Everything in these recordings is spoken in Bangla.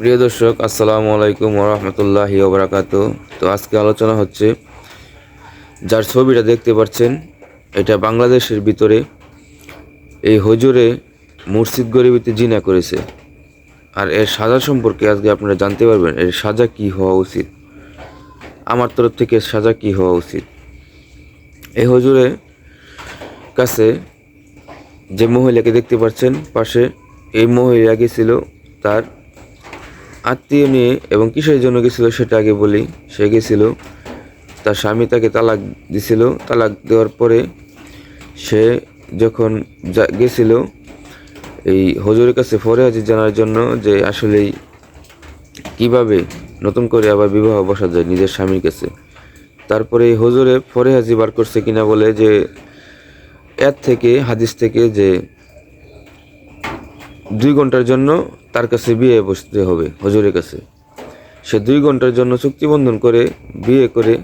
প্রিয় দর্শক, আসসালামু আলাইকুম ওরহমতুল্লাহি ওবরাকাত তো আজকে আলোচনা হচ্ছে, যার ছবিটা দেখতে পাচ্ছেন, এটা বাংলাদেশের ভিতরে এই হজুরে মুর্শিদ গরিবিতে জিনা করেছে। আর এর সাজা সম্পর্কে আজকে আপনারা জানতে পারবেন, এর সাজা কি হওয়া উচিত। আমার তরফ থেকে সাজা কি হওয়া উচিত। এই হজুরে কাছে যে মহিলাকে দেখতে পাচ্ছেন, পাশে এই মহিলা গেছিল তার আত্মীয় নিয়ে এবং কিসের জন্য গেছিল সেটা আগে বলি। সে গেছিল, তার স্বামী তাকে তালাক দিছিল। তালাক দেওয়ার পরে সে যখন গেছিল, এই হজুরের কাছে ফরে হাজির জানার জন্য যে আসলেই কীভাবে নতুন করে আবার বিবাহ বসা যায় নিজের স্বামীর কাছে। তারপরে এই হজুরে ফরে হাজি বার করছে কিনা বলে যে, এর থেকে, হাদিস থেকে যে দুই ঘণ্টার জন্য তার কাছে বিয়ে বসতে হবে, হজুরের কাছে। সে দুই ঘণ্টার জন্য চুক্তিবন্ধন করে বিয়ে করে,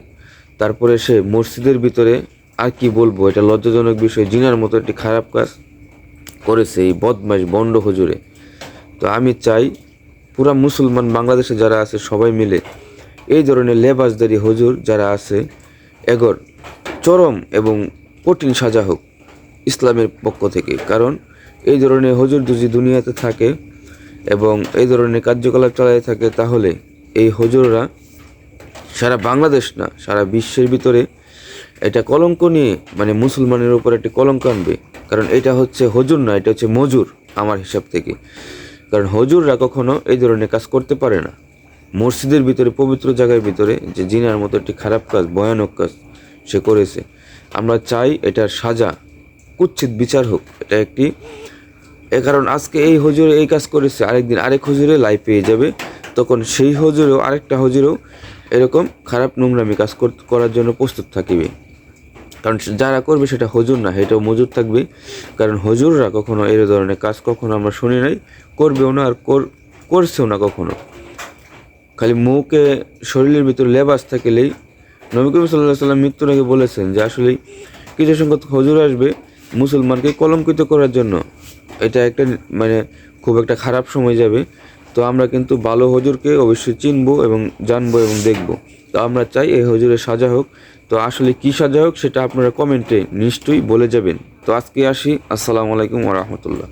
তারপরে সে মসজিদের ভিতরে আর কি বলব, এটা লজ্জাজনক বিষয়, জিনার মতো একটি খারাপ কাজ করেছে এই বদমাইশ বন্ড হজুরে। তো আমি চাই পুরা মুসলমান বাংলাদেশে যারা আছে সবাই মিলে এই ধরনের লেবাসদারি হজুর যারা আছে, এগর, চরম এবং কঠিন সাজা হোক ইসলামের পক্ষ থেকে। কারণ এই ধরনের হজুর যদি দুনিয়াতে থাকে এবং এই ধরনের কার্যকলাপ চালাতে থাকে, তাহলে এই হজুররা সারা বাংলাদেশ না, সারা বিশ্বের ভিতরে এটা কলঙ্ক নিয়ে মানে মুসলমানের উপর একটি কলঙ্ক আনবে। কারণ এটা হচ্ছে হজুর না, এটা হচ্ছে মজুর আমার হিসাব থেকে। কারণ হজুররা কখনো এই ধরনের কাজ করতে পারে না। মসজিদের ভিতরে, পবিত্র জায়গার ভিতরে যে জিনার মতো একটি খারাপ কাজ, ভয়ানক কাজ সে করেছে। আমরা চাই এটার সাজা, কুচ্ছিত বিচার হোক। এটা একটি কারণ আজকে এই হজুরে এই কাজ করেছে, আরেকদিন আরেক হজুরে লাইভ পেয়ে যাবে। তখন সেই হজুরেও আরেকটা হজুরেও এরকম খারাপ নোংরামি কাজ কর- করার জন্য প্রস্তুত থাকিবে। কারণ যারা করবে সেটা হজুর না এটাও মজুর থাকবে। কারণ হজুররা কখনো এই ধরনের কাজ কখনো আমরা শুনি নাই, করবেও না আর কর- করছেও না কখনো। খালি মুখে শরীরের ভিতর লেবাস থাকলেই নবী করিম সাল্লাহ সাল্লাম মৃত্যুর আগে বলেছেন যে আসলে কিছু সংখ্যক হজুর আসবে মুসলমানকে কলঙ্কিত করার জন্য। এটা একটা মানে খুব একটা খারাপ সময় যাবে। তো আমরা কিন্তু ভালো হজুরকে অবশ্যই চিনবো এবং জানব এবং দেখব। তো আমরা চাই এই হজুরে সাজা হোক। তো আসলে কী সাজা হোক সেটা আপনারা কমেন্টে নিশ্চয়ই বলে যাবেন। তো আজকে আসি। আসসালামু আলাইকুম ওরহমতুল্লাহ